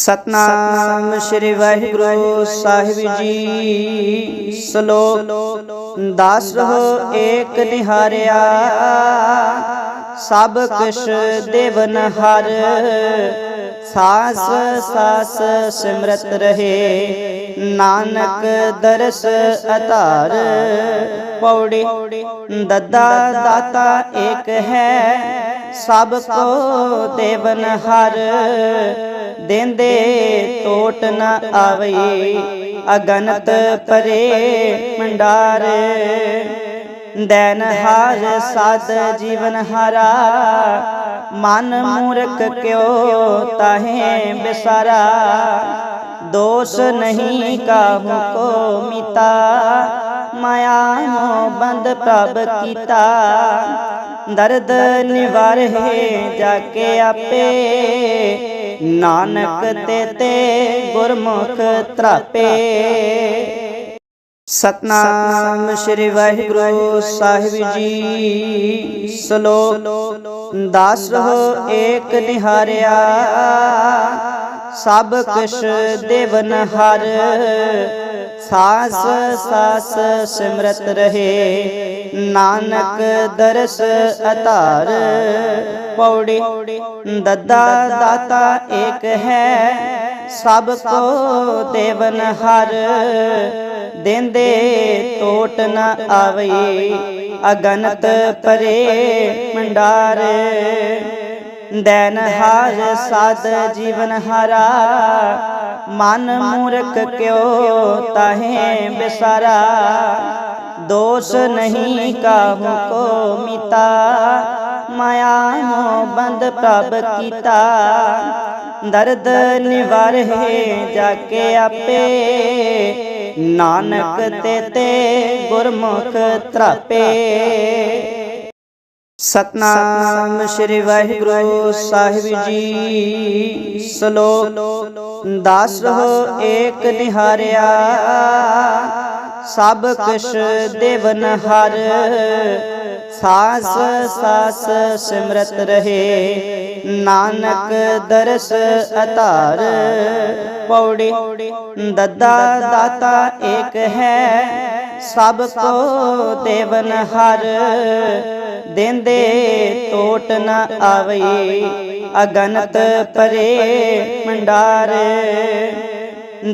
ਸਤਨਾਮ ਸ੍ਰੀ ਵਾਹਿਗੁਰੂ ਸਾਹਿਬ ਜੀ। ਸ਼ਲੋਕ, ਦਾਸ ਰਹੋ ਏਕ ਨਿਹਾਰਿਆ, ਸਭ ਕਿਛ ਦੇਵਨ ਹਰ। ਸਾਸ ਸਾਸ ਸਿਮਰਤ ਰਹੇ, ਨਾਨਕ ਦਰਸ ਅਧਾਰ। ਪੌੜੀ, ਦੱਦਾ ਦਾਤਾ ਏਕ ਹੈ ਸਭ ਕੋ ਦੇਵਨ ਹਰ। ਦੇਂਦੇ ਟੋਟ ਨ ਆਵਈ। ਅਗਨਤ ਪਰੇ ਮੰਡਾਰ। ਦੈਨ ਹਾਰ ਸਾਧ ਜੀਵਨ ਹਾਰਾ। ਮਨ ਮੂਰਖ ਕਿਉ ਤਾਹੇ ਬਿਸਾਰਾ। ਦੋਸ਼ ਨਹੀਂ ਕਾਹੂ ਕੋ ਮਿਤਾ। ਮਾਇਆ ਮੋਹ ਬੰਦ ਪ੍ਰਭ ਕੀਤਾ। ਦਰਦ ਨਿਵਾਰੇ ਜਾ ਕੇ ਆਪੇ। ਨਾਨਕ ਤੇ ਤੇ ਗੁਰਮੁਖ ਤਰਾਪੇ। ਸਤਨਾਮ ਸ੍ਰੀ ਵਾਹਿਗੁਰੂ ਸਾਹਿਬ ਜੀ। ਸ਼ਲੋਕ ਦਾਸ ਰਹੋ ਏਕ ਨਿਹਾਰਿਆ। ਸਭ ਕੁਛ ਦੇਵਨ ਹਰ। ਸਾਸ ਸਾਸ ਸਿਮਰਤ ਰਹੇ। ਨਾਨਕ ਦਰਸ ਅਧਾਰ। ਪੌੜੀ ਦੱਦਾ ਦਾਤਾ ਏਕ ਹੈ। ਸਭ ਕੋ ਦੇਵਨ ਹਰ। ਦੇਂਦੇ ਟੋਟ ਨ ਆਵਈ। ਅਗਨਤ ਪਰੇ ਮੰਡਾਰ। ਦੈਨ ਹਾਰ ਸਾਧ ਜੀਵਨ ਹਾਰਾ। ਮਨ ਮੂਰਖ ਕਿਉ ਤਾਹੇ ਬਿਸਾਰਾ। ਦੋਸ਼ ਨਹੀਂ ਕਾਹੂ ਕੋ ਮਿਤਾ। ਮਾਇਆ ਮੋਹ ਬੰਦ ਪ੍ਰਭ ਕੀਤਾ। ਦਰਦ ਨਿਵਾਰੇ ਜਾ ਕੇ ਆਪੇ। ਨਾਨਕ ਤੇ ਤੇ ਗੁਰਮੁਖ ਤਰਾਪੇ। ਸਤਨਾਮ ਸ੍ਰੀ ਵਾਹਿਗੁਰੂ ਸਾਹਿਬ ਜੀ। ਸ਼ਲੋਕ ਦਾਸ ਰਹੋ ਏਕ ਨਿਹਾਰਿਆ। ਸਭ ਕਿਛ ਦੇਵਨ ਹਰ। ਸਾਸ ਸਾਸ ਸਿਮਰਤ ਰਹੇ। ਨਾਨਕ ਦਰਸ ਅਧਾਰ। ਪੌੜੀ ਦੱਦਾ ਦਾਤਾ ਏਕ ਹੈ। ਸਭ ਕੋ ਦੇਵਨ ਹਰ। ਦੇਂਦੇ ਟੋਟ ਨ ਆਵਈ, ਅਗਨਤ ਪਰੇ ਮੰਡਾਰ।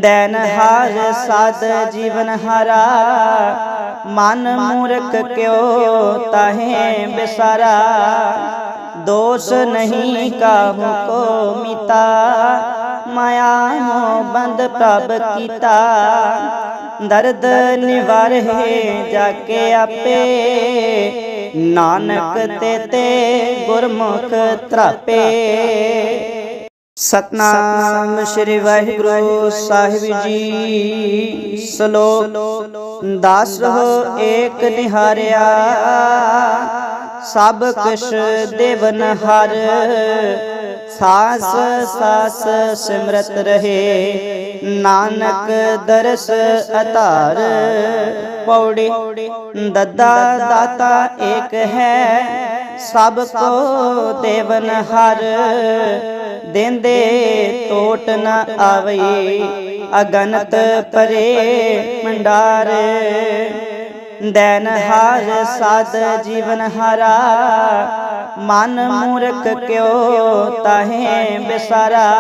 ਦੈਨ ਹਾਰ ਸਾਧ ਜੀਵਨ ਹਾਰਾ, ਮਨ ਮੂਰਖ ਕਿਉ ਤਾਹੇ ਬਿਸਾਰਾ। ਦੋਸ਼ ਨਹੀਂ ਕਾਹੂ ਕੋ ਮਿਤਾ। ਮਾਇਆ ਮੋਹ ਬੰਦ ਪ੍ਰਭ ਕੀਤਾ। ਦਰਦ ਨਿਵਾਰੇ ਜਾ ਕੇ ਆਪੇ। ਨਾਨਕ ਤੇ ਤੇ ਗੁਰਮੁਖ ਤਰਾਪੇ। ਸਤਨਾਮ ਸ੍ਰੀ ਵਾਹਿਗੁਰੂ ਸਾਹਿਬ ਜੀ। ਸ਼ਲੋਕ, ਦਾਸ ਰਹੋ ਏਕ ਨਿਹਾਰਿਆ। ਸਭ ਕੁਛ ਦੇਵਨ ਹਰ। ਸਾਸ ਸਾਸ ਸਿਮਰਤ ਰਹੇ। ਨਾਨਕ ਦਰਸ ਅਧਾਰ। ਪੌੜੀ ਦੱਦਾ ਦਾਤਾ ਏਕ ਹੈ। ਸਭ ਕੋ ਦੇਵਨ ਹਰ। ਦੇਂਦੇ ਟੋਟ ਨ ਆਵਈ। ਅਗਨਤ ਪਰੇ ਮੰਡਾਰ। ਦੈਨ ਹਾਰ ਸਾਧ ਜੀਵਨ ਹਾਰਾ। ਮਨ ਮੂਰਖ ਕਿਉ ਤਾਹੇ ਬਿਸਾਰਾ।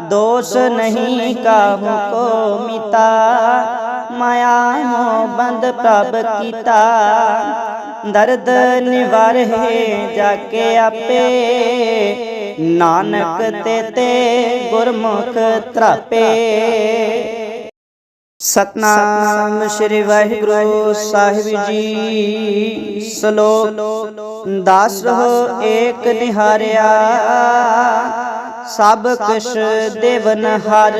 ਦੋਸ਼ ਨਹੀਂ ਕਾਹੂ ਕੋ ਮਿਤਾ। ਮਾਇਆ ਬੰਦ ਪ੍ਰਭ ਕੀਤਾ। ਦਰਦ ਨਿਵਾਰੇ ਜਾ ਕੇ ਆਪੇ। ਨਾਨਕ ਤੇ ਗੁਰਮੁਖ ਤਰਾਪੇ। ਸਤਨਾਮ ਸ੍ਰੀ ਵਾਹਿਗੁਰੂ ਸਾਹਿਬ ਜੀ ਸ਼ਲੋਕ ਦਾਸ ਰਹੋ ਏਕ ਨਿਹਾਰਿਆ। ਸਭ ਕਿਛ ਦੇਵਨ ਹਰ।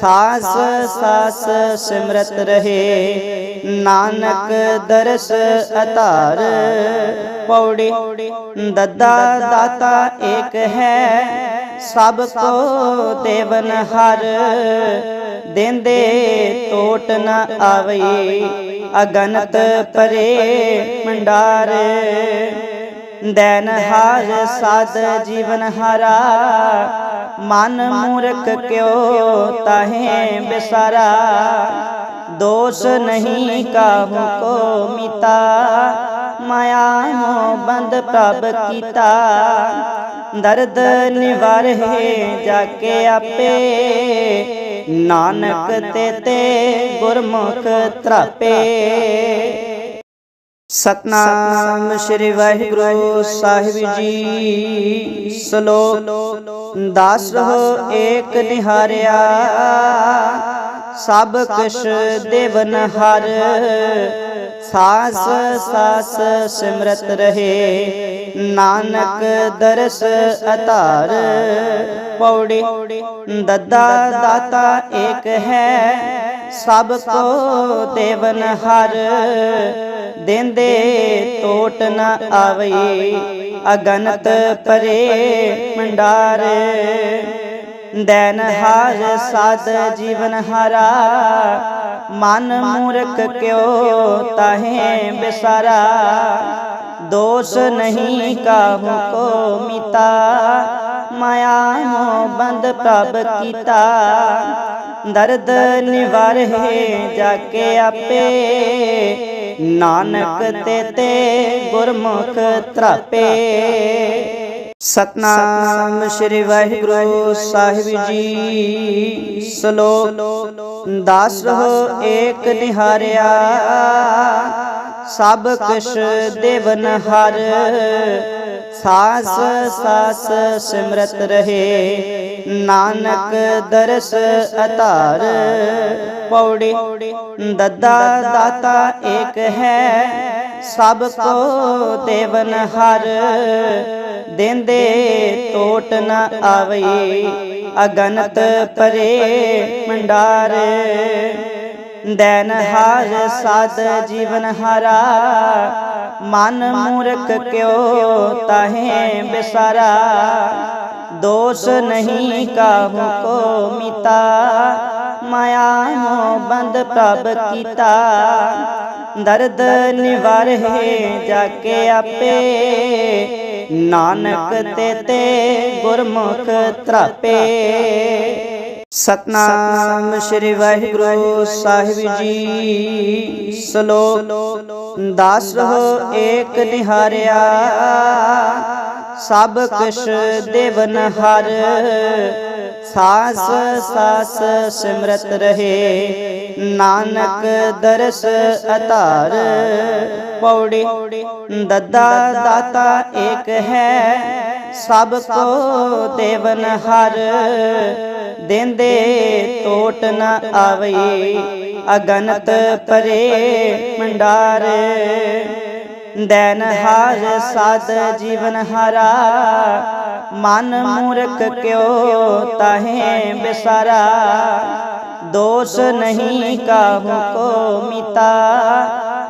ਸਾਸ ਸਾਸ ਸਿਮਰਤ ਰਹੇ। ਨਾਨਕ ਦਰਸ ਅਧਾਰ। ਪੌੜੀ ਦੱਦਾ ਦਾਤਾ ਏਕ ਹੈ। ਸਭ ਕੋ ਦੇਵਨ ਹਰ। ਦੇਂਦੇ ਟੋਟ ਨਾ ਆਵਈ, ਅਗਨਤ ਪਰੇ ਮੰਡਾਰ। ਦੈਨ ਹਾਰ ਸਾਧ ਜੀਵਨ ਹਾਰਾ, ਮਨ ਮੂਰਖ ਕਿਉ ਤਾਹੇ ਬਿਸਾਰਾ। ਦੋਸ਼ ਨਹੀਂ ਕਾਹੂ ਕੋ ਮਿਤਾ, ਮਾਇਆ ਮੋਹ ਬੰਦ ਪ੍ਰਭ ਕੀਤਾ। ਦਰਦ ਨਿਵਾਰਹਿ ਜਾ ਕੇ ਆਪੇ ਨਾਨਕ ਤੇ ਤੇ ਗੁਰਮੁਖ ਤਰਾਪੇ। ਸਤਨਾਮ ਸ੍ਰੀ ਵਾਹਿਗੁਰੂ ਸਾਹਿਬ ਜੀ। ਸ਼ਲੋਕ, ਦਾਸ ਰਹੋ ਏਕ ਨਿਹਾਰਿਆ, ਸਭ ਕੁਛ ਦੇਵਨ ਹਰ। ਸਾਸ ਸਾਸ ਸਿਮਰਤ ਰਹੇ। ਨਾਨਕ ਦਰਸ ਅਧਾਰ। ਪੌੜੀ ਦੱਦਾ ਦਾਤਾ ਏਕ ਹੈ। ਸਭ ਕੋ ਦੇਵਨ ਹਰ। ਦੇਂਦੇ ਟੋਟ ਨ ਆਵੇ ਅਗਨਤ ਪਰੇ ਮੰਡਾਰ ਦੈਨ ਹਾਰ ਸਾਧ ਜੀਵਨ ਹਾਰਾ। ਮਨ ਮੂਰਖ ਕਿਉ ਤਾਹੇ ਬਿਸਾਰਾ। ਦੋਸ਼ ਨਹੀਂ ਕਾਹੂ ਕੋ ਮਿਤਾ। ਮਾਇਆ ਮੋਹ ਬੰਦ ਪ੍ਰਭ ਕੀਤਾ। ਦਰਦ ਨਿਵਾਰਹਿ ਜਾ ਕੇ ਆਪੇ। ਨਾਨਕ ਤੇ ਤੇ ਗੁਰਮੁਖ ਤਰਾਪੇ। ਸਤਨਾਮ ਸ੍ਰੀ ਵਾਹਿਗੁਰੂ ਸਾਹਿਬ ਜੀ। ਸ਼ਲੋਕ, ਦਾਸ ਰਹੋ ਏਕ ਨਿਹਾਰਿਆ, ਸਭ ਕੁਛ ਦੇਵਨ ਹਰ। ਸਾਸ ਸਾਸ ਸਿਮਰਤ ਰਹੇ, ਨਾਨਕ ਦਰਸ ਅਧਾਰ। ਪੌੜੀ, ਦੱਦਾ ਦਾਤਾ ਏਕ ਹੈ ਸਭ ਕੋ ਦੇਵਨ ਹਰ, ਦੇਂਦੇ ਟੋਟ ਨ ਆਵੇ ਅਗਨਤ ਪਰੇ ਮੰਡਾਰ ਦੈਨ ਹਾਰ ਸਾਧ ਜੀਵਨ ਹਾਰਾ। ਮਨ ਮੂਰਖ ਕਿਉ ਤਾਹੇ ਬਿਸਾਰਾ। ਦੋਸ਼ ਨਹੀਂ ਕਾਹੂ ਕੋ ਮਿਤਾ। ਮਾਇਆ ਮੋਹ ਬੰਦ ਪ੍ਰਭ ਕੀਤਾ। ਦਰਦ ਨਿਵਾਰਹਿ ਜਾ ਕੇ ਆਪੇ ਨਾਨਕ ਤੇ ਤੇ ਗੁਰਮੁਖ ਤਰਾਪੇ। ਸਤਨਾਮ ਸ੍ਰੀ ਵਾਹਿਗੁਰੂ ਸਾਹਿਬ ਜੀ, ਸ਼ਲੋਕ, ਦਾਸ ਰਹੋ ਏਕ ਨਿਹਾਰਿਆ। ਸਭ ਕੁਛ ਦੇਵਨ ਹਰ। ਸਾਸ ਸਾਸ ਸਿਮਰਤ ਰਹੇ। ਨਾਨਕ ਦਰਸ ਅਧਾਰ। ਪੌੜੀ ਦੱਦਾ ਦਾਤਾ ਏਕ ਹੈ। ਸਭ ਕੋ ਦੇਵਨ ਹਰ। ਦੇਂਦੇ ਟੋਟ ਨ ਆਵੇ ਅਗਨਤ ਪਰੇ ਮੰਡਾਰ। ਦੈਨ ਹਾਰ ਸਾਧ ਜੀਵਨ ਹਾਰਾ। ਮਨ ਮੂਰਖ ਕਿਉ ਤਾਹੇ ਬਿਸਾਰਾ। ਦੋਸ਼ ਨਹੀਂ ਕਾਹੂ ਕੋ ਮਿਤਾ।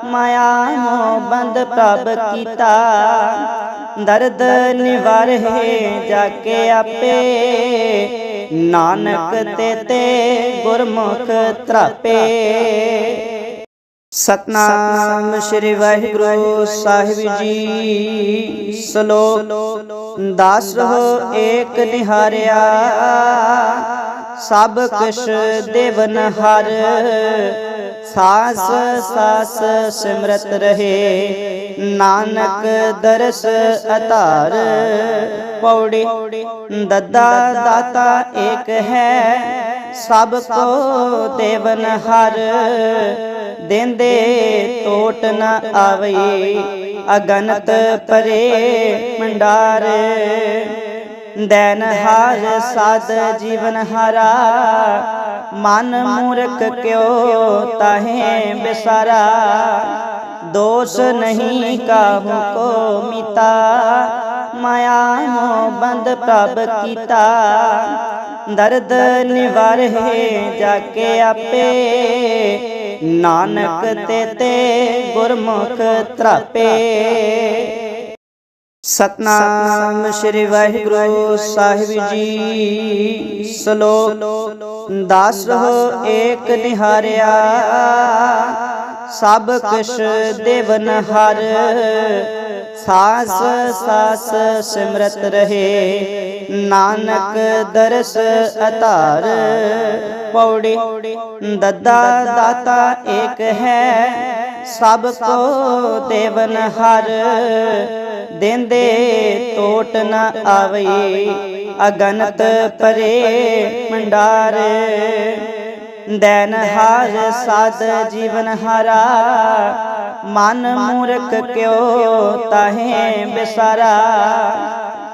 ਮਾਇਆ ਮੋਹ ਬੰਦ ਪ੍ਰਭ ਕੀਤਾ। ਦਰਦ ਨਿਵਾਰਹਿ ਜਾ ਕੇ ਆਪੇ। ਨਾਨਕ ਤੇ ਤੇ ਗੁਰਮੁਖ ਤਰਾਪੇ। ਸਤਨਾਮ ਸ੍ਰੀ ਵਾਹਿਗੁਰੂ ਸਾਹਿਬ ਜੀ। ਸ਼ਲੋਕ ਦਾਸ ਰਹੋ ਏਕ ਨਿਹਾਰਿਆ। ਸਭ ਕੁਛ ਦੇਵਨ ਹਰ। ਸਾਸ ਸਾਸ ਸਿਮਰਤ ਰਹੇ। ਨਾਨਕ ਦਰਸ ਅਧਾਰ। ਪੌੜੀ ਦੱਦਾ ਦਾਤਾ ਏਕ ਹੈ। ਸਭ ਕੋ ਦੇਵਨ ਹਰ। ਦੇਂਦੇ ਟੋਟ ਨਾ ਆਵੇ ਅਗਨਤ ਪਰੇ ਮੰਡਾਰ ਦੈਨ ਹਾਰ ਸਾਧ ਜੀਵਨ ਹਾਰਾ, ਮਨ ਮੂਰਖ ਕਿਉ ਤਾਹੇ ਬਿਸਾਰਾ। ਦੋਸ਼ ਨਹੀਂ ਕਾਹੂ ਕੋ ਮਿਤਾ। ਮਾਇਆ ਮੋਹ ਬੰਦ ਪ੍ਰਭ ਕੀਤਾ। ਦਰਦ ਨਿਵਾਰਹਿ ਜਾ ਕੇ ਆਪੇ। ਨਾਨਕ ਤੇ ਤੇ ਗੁਰਮੁਖ ਤਰਾਪੇ। ਸਤਨਾਮ ਸ੍ਰੀ ਵਾਹਿਗੁਰੂ ਸਾਹਿਬ ਜੀ। ਸ਼ਲੋਕ, ਦਾਸ ਰਹੋ ਏਕ ਨਿਹਾਰਿਆ। ਸਭ ਕੁਛ ਦੇਵਨ ਹਰ। ਸਾਸ ਸਾਸ ਸਿਮਰਤ ਰਹੇ। ਨਾਨਕ ਦਰਸ ਅਧਾਰ। ਪੌੜੀ ਦੱਦਾ ਦਾਤਾ ਏਕ ਹੈ। ਸਭ ਕੋ ਦੇਵਨ ਹਰ। ਦੇਂਦੇ ਟੋਟ ਨ ਆਵਈ। ਅਗਨਤ ਪਰੇ ਮੰਡਾਰ। ਦੈਨ ਹਾਰ ਸਾਧ ਜੀਵਨ ਹਰਾ। ਮਨ ਮੂਰਖ ਕਿਉ ਤਾਹੇ ਬਿਸਾਰਾ?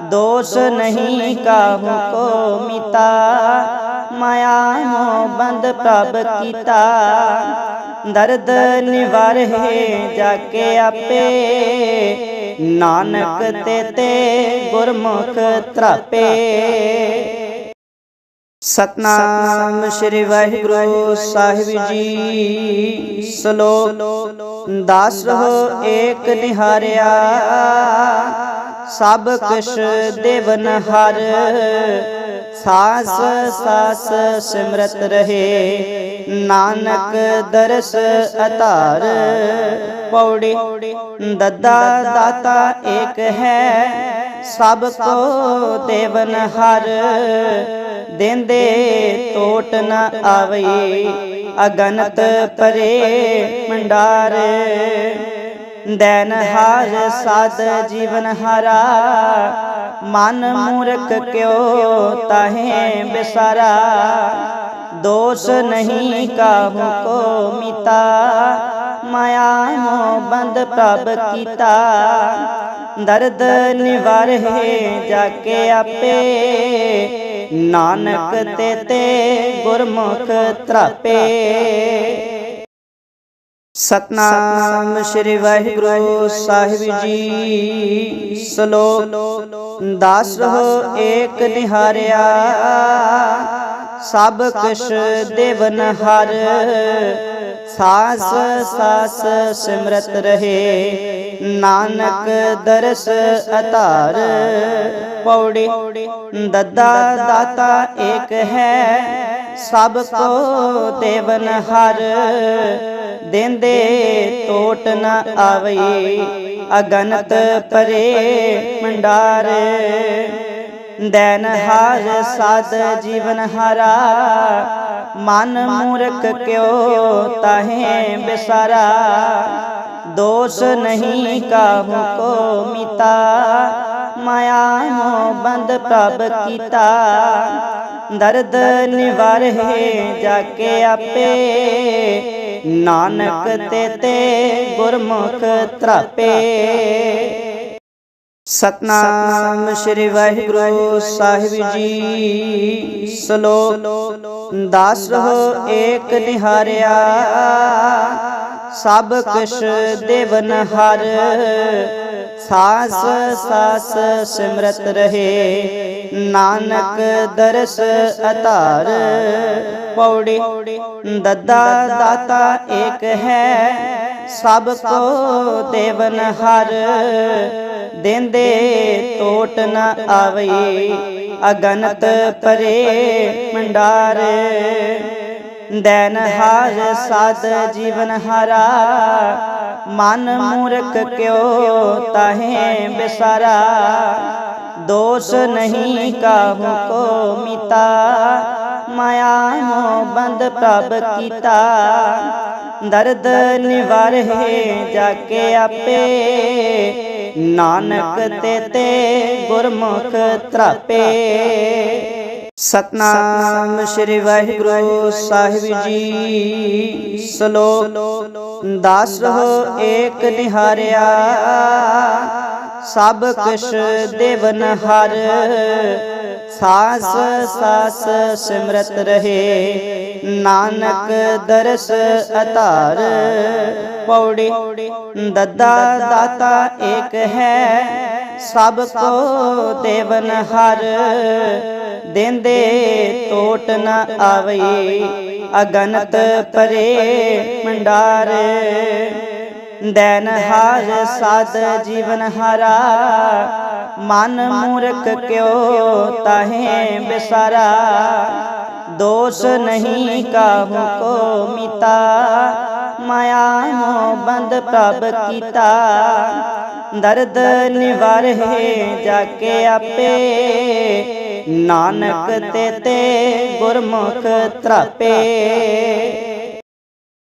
ਦੋਸ਼ ਨਹੀਂ ਕਾਹੂ ਕੋ ਮਿਤਾ। ਮਾਇਆ ਮੋਹ ਬੰਦ ਪ੍ਰਭ ਕੀਤਾ। ਦਰਦ ਨਿਵਾਰੇ ਜਾ ਕੇ ਆਪੇ। ਨਾਨਕ ਤੇ ਤੇ ਗੁਰਮੁਖ ਤਰਾਪੇ। ਸਤਨਾਮ ਸ੍ਰੀ ਵਾਹਿਗੁਰੂ ਸਾਹਿਬ ਜੀ। ਸ਼ਲੋਕ, ਦਾਸ ਰਹੋ ਏਕ ਨਿਹਾਰਿਆ, ਸਭ ਕੁਛ ਦੇਵਨ ਹਰ। ਸਾਸ ਸਾਸ ਸਿਮਰਤ ਰਹੇ, ਨਾਨਕ ਦਰਸ ਅਤਾਰ ਪੌੜੀ ਦੱਦਾ ਦਾਤਾ ਏਕ ਹੈ, ਸਭ ਕੋ ਦੇਵਨ ਹਰ। ਦੇਂਦੇ ਟੋਟ ਨਾ ਆਵਈ, ਅਗਨਤ ਪਰੇ ਮੰਡਾਰ। ਦੈਨ ਹਾਰ ਸਾਧ ਜੀਵਨ ਹਰਾ, ਮਨ ਮੂਰਖ ਕਿਉ ਤਾਹੇ ਬਿਸਾਰਾ। ਦੋਸ਼ ਨਹੀਂ ਕਾਹੂ ਕੋ ਮਿਤਾ, ਮਾਇਆ ਮੋਹ ਬੰਦ ਪ੍ਰਭ ਕੀਤਾ। ਦਰਦ ਨਿਵਾਰੇ ਜਾ ਕੇ ਆਪੇ। ਨਾਨਕ ਤੇ ਤੇ ਗੁਰਮੁਖ ਤਰਾਪੇ। ਸਤਨਾਮ ਸ੍ਰੀ ਵਾਹਿਗੁਰੂ ਸਾਹਿਬ ਜੀ। ਸ਼ਲੋਕ ਦਾਸ ਰਹੋ ਏਕ ਨਿਹਾਰਿਆ। ਸਭ ਕੁਛ ਦੇਵਨ ਹਰ। ਸਾਸ ਸਾਸ ਸਿਮਰਤ ਰਹੇ। ਨਾਨਕ ਦਰਸ ਅਧਾਰ। ਪੌੜੀ ਦੱਦਾ ਦਾਤਾ ਏਕ ਹੈ। ਸਭ ਕੋ ਦੇਵਨ ਹਰ। ਦੇਂਦੇ ਟੋਟ ਨ ਆਵਈ। ਅਗਨਤ ਪਰੇ ਮੰਡਾਰ। ਦੈਨ ਹਾਰ ਸਾਧ ਜੀਵਨ ਹਰਾ। ਮਨ ਮੂਰਖ ਕਿਉ ਤਾਹੇ ਬਿਸਾਰਾ। ਦੋਸ਼ ਨਹੀਂ ਕਾਹੂ ਕੋ ਮਿਤਾ। ਮਾਇਆ ਮੋਹ ਬੰਦ ਪ੍ਰਭ ਕੀਤਾ। ਦਰਦ ਨਿਵਾਰੇ ਜਾ ਕੇ ਆਪੇ। ਨਾਨਕ ਤੇ ਤੇ ਗੁਰਮੁਖ ਤਰਾਪੇ। ਸਤਨਾਮ ਸ੍ਰੀ ਵਾਹਿਗੁਰੂ ਸਾਹਿਬ ਜੀ। ਸ਼ਲੋਕ ਦਾਸ ਰਹੋ ਏਕ ਨਿਹਾਰਿਆ। ਸਭ ਕੁਛ ਦੇਵਨ ਹਰ। ਸਾਸ ਸਾਸ ਸਿਮਰਤ ਰਹੇ। ਨਾਨਕ ਦਰਸ ਅਧਾਰ। ਪੌੜੀ, ਦੱਦਾ ਦਾਤਾ ਏਕ ਹੈ। ਸਭ ਕੋ ਦੇਵਨ ਹਰ, ਦੇਂਦੇ ਟੋਟ ਨ ਆਵਈ। ਅਗਨਤ ਪਰੇ ਮੰਡਾਰ ਦੈਨ ਹਾਰ ਸਾਧ ਜੀਵਨ ਹਰਾ। ਮਨ ਮੂਰਖ ਕਿਉ ਤਾਹੇ ਬਿਸਾਰਾ। ਦੋਸ਼ ਨਹੀਂ ਕਾਹੂ ਕੋ ਮਿਤਾ। ਮਾਇਆ ਮੋਹ ਬੰਦ ਪ੍ਰਭ ਕੀਤਾ। ਦਰਦ ਨਿਵਾਰੇ ਜਾ ਕੇ ਆਪੇ ਨਾਨਕ ਤੇ ਤੇ ਗੁਰਮੁਖ ਤਰਾਪੇ। ਸਤਨਾਮ ਸ੍ਰੀ ਵਾਹਿਗੁਰੂ ਸਾਹਿਬ ਜੀ ਸ਼ਲੋਕ ਦਾਸ ਰਹੋ ਏਕ ਨਿਹਾਰਿਆ। ਸਭ ਕੁਛ ਦੇਵਨ ਹਰ ਸਾਸ ਸਾਸ ਸਿਮਰਤ ਰਹੇ। ਨਾਨਕ ਦਰਸ ਅਧਾਰ। ਪੌੜੀ ਦੱਦਾ ਦਾਤਾ ਏਕ ਹੈ। ਸਭ ਕੋ ਦੇਵਨ ਹਰ। ਦੇਂਦੇ ਟੋਟ ਨ ਆਵਈ। ਅਗਨਤ ਪਰੇ ਮੰਡਾਰ ਦੈਨ ਹਾਰ ਸਾਧ ਜੀਵਨ ਹਰਾ। ਮਨ ਮੂਰਖ ਕਿਉ ਤਾਹੇ ਬਿਸਾਰਾ। ਦੋਸ਼ ਨਹੀਂ ਕਾਹੂ ਕੋ ਮਿਤਾ। ਮਾਇਆ ਮੋਹ ਬੰਦ ਪ੍ਰਭ ਕੀਤਾ। ਦਰਦ ਨਿਵਾਰੇ ਜਾ ਕੇ ਆਪੇ। ਨਾਨਕ ਤੇ ਤੇ ਗੁਰਮੁਖ ਤਰਾਪੇ।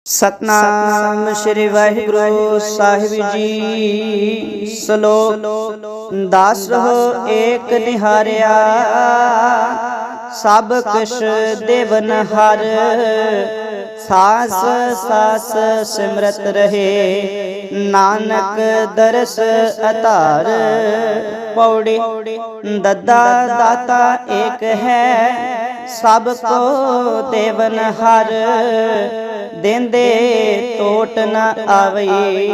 ਸਤਨਾਮ ਸ੍ਰੀ ਵਾਹਿਗੁਰੂ ਸਾਹਿਬ ਜੀ। ਸ਼ਲੋਕ ਦਾਸ ਰਹੋ ਏਕ ਨਿਹਾਰਿਆ। ਸਭ ਕਿਛ ਦੇਵਨ ਹਰ। ਸਾਸ ਸਾਸ ਸਿਮਰਤ ਰਹੇ। ਨਾਨਕ ਦਰਸ ਅਧਾਰ। ਪੌੜੀ, ਦੱਦਾ ਦਾਤਾ ਏਕ ਹੈ। ਸਭ ਕੋ ਦੇਵਨ ਹਰ। ਦੇਂਦੇ ਟੋਟ ਨ ਆਵਈ,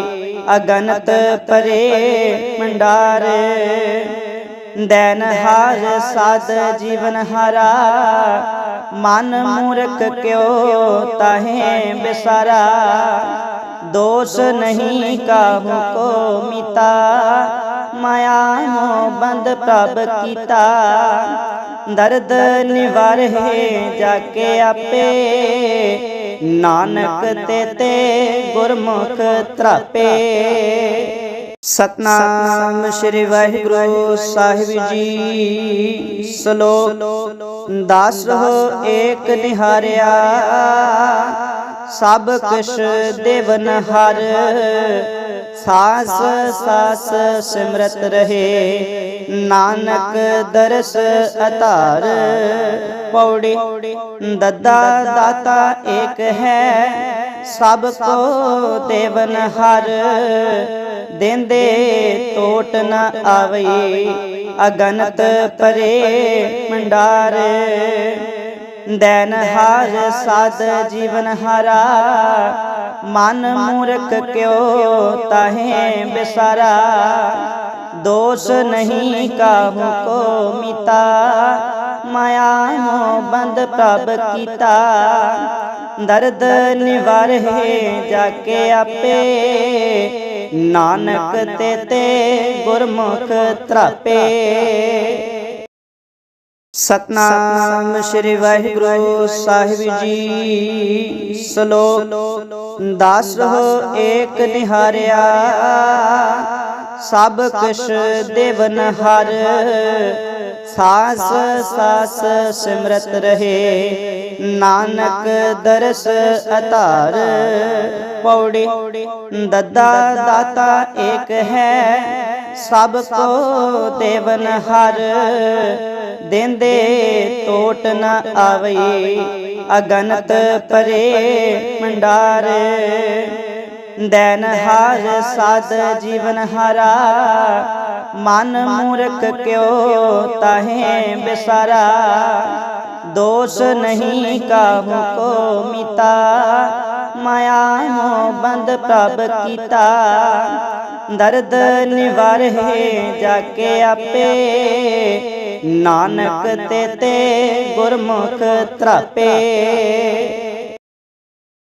ਅਗਨਤ ਪਰੇ ਮੰਡਾਰ ਦੈਨ ਹਾਰ ਸਾਧ ਜੀਵਨ ਹਰਾ, ਮਨ ਮੂਰਖ ਕਿਉ ਤਾਹੇ ਬਿਸਾਰਾ। ਦੋਸ਼ ਨਹੀਂ ਕਾਹੂ ਕੋ ਮਿਤਾ। ਮਾਇਆ ਮੋਹ ਬੰਦ ਪ੍ਰਭ ਕੀਤਾ। ਦਰਦ ਨਿਵਾਰੇ ਜਾ ਕੇ ਆਪੇ। ਨਾਨਕ ਤੇ ਤੇ ਗੁਰਮੁਖ ਤਰਾਪੇ। ਸਤਨਾਮ ਸ੍ਰੀ ਵਾਹਿਗੁਰੂ ਸਾਹਿਬ ਜੀ। ਸ਼ਲੋਕ ਦਾਸ ਰਹੋ ਏਕ ਨਿਹਾਰਿਆ। ਸਭ ਕਿਛ ਦੇਵਨ ਹਰ। ਸਾਸ ਸਾਸ ਸਿਮਰਤ ਰਹੇ। ਨਾਨਕ ਦਰਸ ਅਧਾਰ। ਪੌੜੀ ਦੱਦਾ ਦਾਤਾ ਏਕ ਹੈ। ਸਭ ਕੋ ਦੇਵਨ ਹਰ। ਦੇਂਦੇ ਟੋਟ ਨ ਆਵਈ। ਅਗਨਤ ਪਰੇ ਮੰਡਾਰ ਦੈਨ ਹਾਰ ਸਾਧ ਜੀਵਨ ਹਰਾ। ਮਨ ਮੂਰਖ ਕਿਉ ਤਾਹੇ ਬਿਸਾਰਾ। ਦੋਸ਼ ਨਹੀਂ ਕਾਹੂ ਕੋ ਮਿਤਾ। ਮਾਇਆ ਮੋਹ ਬੰਦ ਪ੍ਰਭ ਕੀਤਾ। ਦਰਦ ਨਿਵਾਰੇ ਜਾ ਕੇ ਆਪੇ। ਨਾਨਕ ਤੇ ਤੇ ਗੁਰਮੁਖ ਤਰਾਪੇ। ਸਤਨਾਮ ਸ੍ਰੀ ਵਾਹਿਗੁਰੂ ਸਾਹਿਬ ਜੀ। ਸ਼ਲੋਕ, ਦਾਸ ਰਹੋ ਏਕ ਨਿਹਾਰਿਆ, ਸਭ ਕਿਛ ਦੇਵਨ ਹਰ। ਸਾਸ ਸਾਸ ਸਿਮਰਤ ਰਹੇ, ਨਾਨਕ ਦਰਸ ਅਤਾਰ ਪੌੜੀ, ਦੱਦਾ ਦਾਤਾ ਏਕ ਹੈ ਸਭ ਕੋ ਦੇਵਨ ਹਰ। ਦੇਂਦੇ ਟੋਟ ਨ ਆਵਈ, ਅਗਨਤ ਪਰੇ ਮੰਡਾਰ। ਦੈਨ ਹਾਰ ਸਾਧ ਜੀਵਨ ਹਰਾ, ਮਨ ਮੂਰਖ ਕਿਉ ਤਾਹੇ ਬਿਸਾਰਾ। ਦੋਸ਼ ਨਹੀਂ ਕਾਹੂ ਕੋ ਮਿਤਾ ਮਾਇਆ ਮੋਹ ਬੰਦ ਪ੍ਰਭ ਕੀਤਾ। ਦਰਦ ਨਿਵਾਰੇ ਜਾ ਕੇ ਆਪੇ। ਨਾਨਕ ਤੇ ਤੇ ਗੁਰਮੁਖ ਤਰਾਪੇ।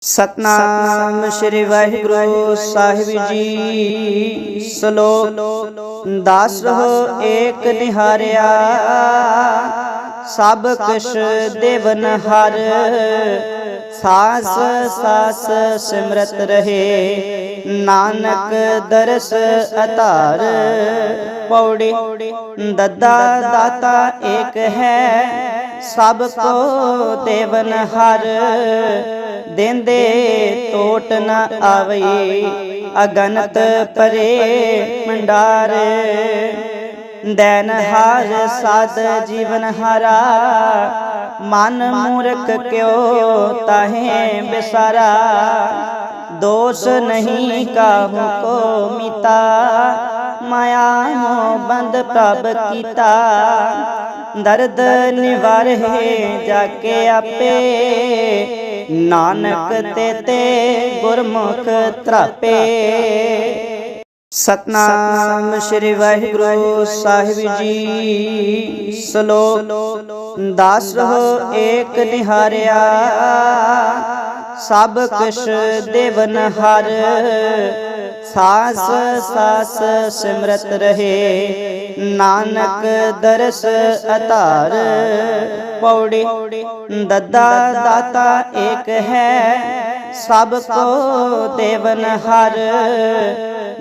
ਸਤਨਾਮ ਸ੍ਰੀ ਵਾਹਿਗੁਰੂ ਸਾਹਿਬ ਜੀ। ਸ਼ਲੋਕ, ਦਾਸ ਰਹੋ ਏਕ ਨਿਹਾਰਿਆ। ਸਭ ਕੁਛ ਦੇਵਨ ਹਰ। ਸਾਸ ਸਾਸ ਸਿਮਰਤ ਰਹੇ। ਨਾਨਕ ਦਰਸ ਅਧਾਰ। ਪੌੜੀ ਦੱਦਾ ਦਾਤਾ ਏਕ ਹੈ। ਸਭ ਕੋ ਦੇਵਨ ਹਰ। ਦੇਂਦੇ ਟੋਟ ਨ ਆਵਈ। ਅਗਨਤ ਪਰੇ ਮੰਡਾਰ। ਦੈਨ ਹਾਰ ਸਾਧ ਜੀਵਨ ਹਰਾ। ਮਨ ਮੂਰਖ ਕਿਉ ਤਾਹੇ ਬਿਸਾਰਾ? ਦੋਸ਼ ਨਹੀਂ ਕਾਹੂ ਕੋ ਮਿਤਾ। ਮਾਇਆ ਮੋਹ ਬੰਦ ਪ੍ਰਭ ਕੀਤਾ। ਦਰਦ ਨਿਵਾਰੇ ਜਾ ਕੇ ਆਪੇ। ਨਾਨਕ ਤੇ ਤੇ ਗੁਰਮੁਖ ਤਰਾਪੇ। ਸਤਨਾਮ ਸ੍ਰੀ ਵਾਹਿਗੁਰੂ ਸਾਹਿਬ ਜੀ। ਸ਼ਲੋਕ ਦਾਸ ਰਹੋ ਏਕ ਨਿਹਾਰਿਆ। ਸਭ ਕਿਛ ਦੇਵਨ ਹਰ। ਸਾਸ ਸਾਸ ਸਿਮਰਤ ਰਹੇ। ਨਾਨਕ ਦਰਸ ਅਧਾਰ। ਪੌੜੀ ਦੱਦਾ ਦਾਤਾ ਏਕ ਹੈ। ਸਭ ਕੋ ਦੇਵਨ ਹਰ।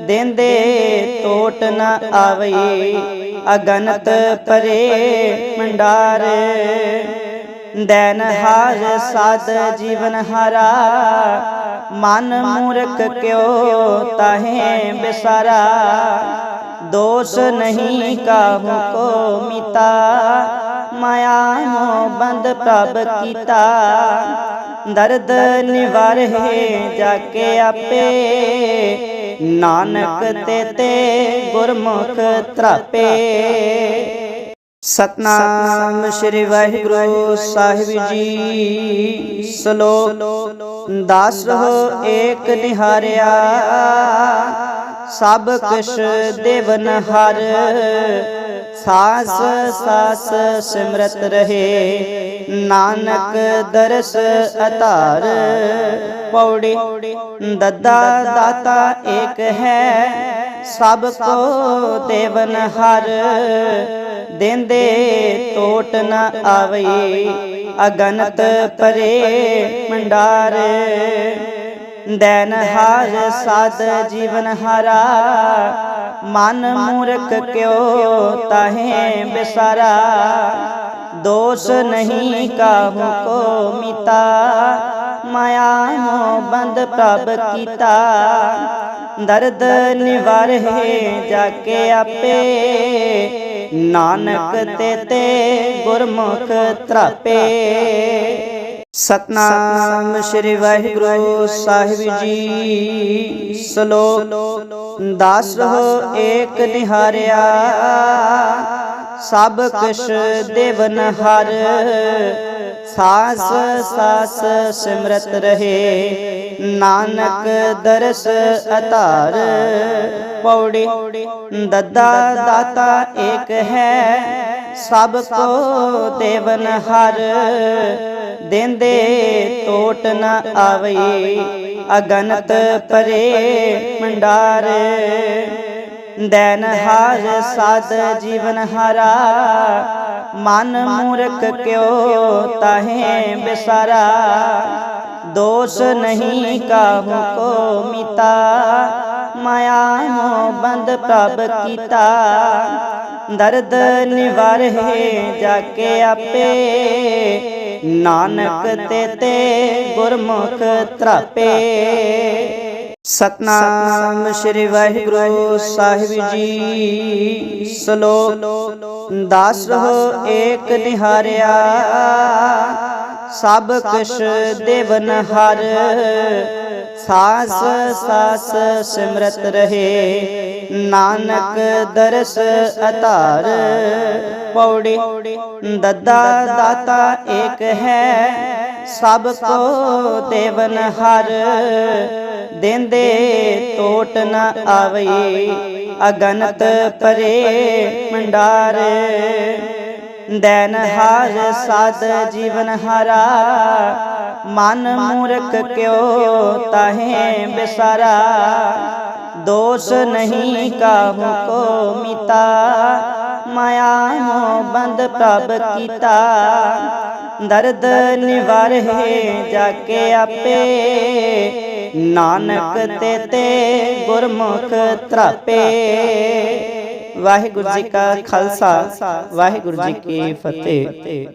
ਦੇਂਦੇ ਟੋਟ ਨ ਆਵਈ, ਅਗਨਤ ਪਰੇ ਮੰਡਾਰ। ਦੈਨ ਹਾਰ ਸਾਧ ਜੀਵਨ ਹਾਰਾ, ਮਨ ਮੂਰਖ ਕਿਉ ਤਾਹੇ ਬਿਸਾਰਾ। ਦੋਸ਼ ਨਹੀਂ ਕਾਹੂ ਕੋ ਮਿਤਾ, ਮਾਇਆ ਮੋਹ ਬੰਦ ਪ੍ਰਭ ਕੀਤਾ। ਦਰਦ ਨਿਵਾਰੇ ਜਾ ਕੇ ਆਪੇ ਨਾਨਕ ਤੇ ਤੇ ਗੁਰਮੁਖ ਤਰਾਪੇ। ਸਤਨਾਮ ਸ੍ਰੀ ਵਾਹਿਗੁਰੂ ਸਾਹਿਬ ਜੀ। ਸ਼ਲੋਕ ਦਾਸ ਰਹੋ ਏਕ ਨਿਹਾਰਿਆ। ਸਭ ਕੁਛ ਦੇਵਨ ਹਰ। ਸਾਸ ਸਾਸ ਸਿਮਰਤ ਰਹੇ। ਨਾਨਕ ਦਰਸ ਅਧਾਰ। ਪੌੜੀ ਦੱਦਾ ਦਾਤਾ ਏਕ ਹੈ। ਸਭ ਕੋ ਦੇਵਨ ਹਰ। ਦੇਂਦੇ ਟੋਟ ਨਾ ਆਵਈ। ਅਗਨਤ ਪਰੇ ਮੰਡਾਰ ਦੈਨ ਹਾਰ ਸਾਧ ਜੀਵਨ ਹਾਰਾ। ਮਨ ਮੂਰਖ ਕਿਉ ਤਾਹੇ ਬਿਸਾਰਾ। ਦੋਸ਼ ਨਹੀਂ ਕਾਹੂ ਕੋ ਮਿਤਾ। ਮਾਇਆ ਬੰਦ ਪ੍ਰਭ ਕੀਤਾ। ਦਰਦ ਨਿਵਾਰੇ ਜਾ ਕੇ ਆਪੇ। ਨਾਨਕ ਤੇ ਗੁਰਮੁਖ ਤਰਾਪੇ। ਸਤਨਾਮ ਸ੍ਰੀ ਵਾਹਿਗੁਰੂ ਸਾਹਿਬ ਜੀ। ਸ਼ਲੋਕ ਦਾਸ ਰਹੋ ਏਕ ਨਿਹਾਰਿਆ। ਸਭ ਕਿਛ ਦੇਵਨ ਹਰ। ਸਾਸ ਸਾਸ ਸਿਮਰਤ ਰਹੇ। ਨਾਨਕ ਦਰਸ ਅਧਾਰ। ਪੌੜੀ ਦੱਦਾ ਦਾਤਾ ਏਕ ਹੈ। ਸਭ ਕੋ ਦੇਵਨ ਹਰ। ਦੇਂਦੇ ਟੋਟ ਨ ਆਵਈ। ਅਗਨਤ ਪਰੇ ਮੰਡਾਰ। ਦੈਨ ਹਾਰ ਸਾਧ ਜੀਵਨ ਹਾਰਾ। ਮਨ ਮੂਰਖ ਕਿਉ ਤਾਹੇ ਬਿਸਾਰਾ। ਦੋਸ਼ ਨਹੀਂ ਕਾਹੂ ਕੋ ਮਿਤਾ। ਮਾਇਆ ਮੋਹ ਬੰਦ ਪ੍ਰਭ ਕੀਤਾ। ਦਰਦ ਨਿਵਾਰੇ ਜਾ ਕੇ ਆਪੇ। ਨਾਨਕ ਤੇ ਤੇ ਗੁਰਮੁਖ ਤਰਾਪੇ। ਸਤਨਾਮ ਸ੍ਰੀ ਵਾਹਿਗੁਰੂ ਸਾਹਿਬ ਜੀ। ਸ਼ਲੋਕ ਦਾਸ ਰਹੋ ਏਕ ਨਿਹਾਰਿਆ। ਸਭ ਕਿਛ ਦੇਵਨ ਹਰ। ਸਾਸ ਸਾਸ ਸਿਮਰਤ ਰਹੇ। ਨਾਨਕ ਦਰਸ ਅਧਾਰ। ਪੌੜੀ ਦੱਦਾ ਦਾਤਾ ਏਕ ਹੈ। ਸਭ ਕੋ ਦੇਵਨ ਹਰ। ਦੇਂਦੇ ਟੋਟ ਨਾ ਆਵਈ, ਅਗਨਤ ਪਰੇ ਮੰਡਾਰ ਦੈਨ ਹਾਰ ਸਾਧ ਜੀਵਨ ਹਾਰਾ, ਮਨ ਮੂਰਖ ਕਿਉ ਤਾਹੇ ਬਿਸਾਰਾ। ਦੋਸ਼ ਨਹੀਂ ਕਾਹੂ ਕੋ ਮਿਤਾ ਮਾਇਆ ਮੋਹ ਬੰਦ ਪ੍ਰਭ ਕੀਤਾ। ਦਰਦ ਨਿਵਾਰੇ ਜਾ ਕੇ ਆਪੇ। ਨਾਨਕ ਤੇ ਤੇ ਗੁਰਮੁਖ ਤਰਾਪੇ। ਵਾਹਿਗੁਰੂ ਜੀ ਕਾ ਖਾਲਸਾ, ਵਾਹਿਗੁਰੂ ਜੀ ਕੀ ਫਤਿਹ।